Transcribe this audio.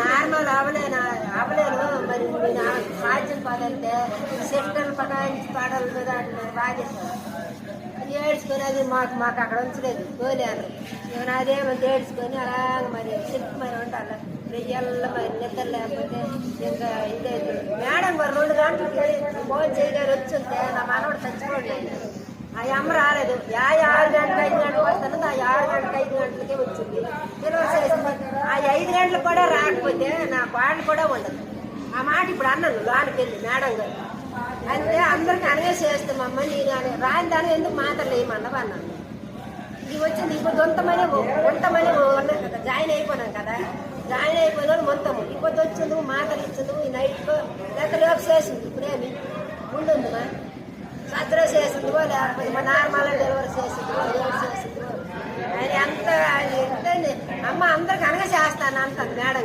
Normal అవలేను అవలేను మరి నేను సాధ్యం పదంటే సెక్టర్ పదాయించి పడాల మీద అంటున్నారు బాధ్యత. ఏడ్చుకొని అది మాకు మాకు అక్కడ ఉంచలేదు. పోలేరు. నేను అదేమంటే ఏడ్చుకొని అలాగ మరి చెప్పి మరి ఉండాలి మరి నిద్ర లేకపోతే ఇంకా ఇదే మేడం మరి రెండు గంటలు ఫోన్ చేయగారు వచ్చుంటే నా మనవడు చచ్చిపోలేదు ఆ అమ్మ రాలేదు. యా ఆరు గంటలకు ఐదు గంటలకు వస్తాను. ఆ ఆరు గంటలకు ఐదు గంటలకే వచ్చింది. ఐదు కూడా రాకపోతే నా పాట కూడా ఉండదు. ఆ మాట ఇప్పుడు అన్నాను లోనికి వెళ్ళి మేడం గారు. అంటే అందరికి అనగా చేస్తామమ్మ నేను అని రాని దాని ఎందుకు మాత్రం అన్నాను. ఇది వచ్చింది ఇప్పుడు దొంతమనే వంటమని ఉన్నాం కదా జాయిన్ అయిపోయినాం కదా. జాయిన్ అయిపోయిన వాళ్ళు మొత్తము. ఇప్పుడు వచ్చింది మాటలు ఇచ్చింది ఈ నైట్లో లేకపోతే రేపు చేసింది. ఇప్పుడేమి ఉండుందిమా సద్ర చేసిందివో లేకపోతే నార్మల్ డెలివరీ చేసిందివో ఎంత అమ్మ అందరికి అనగా చేస్తాను అంత మేడం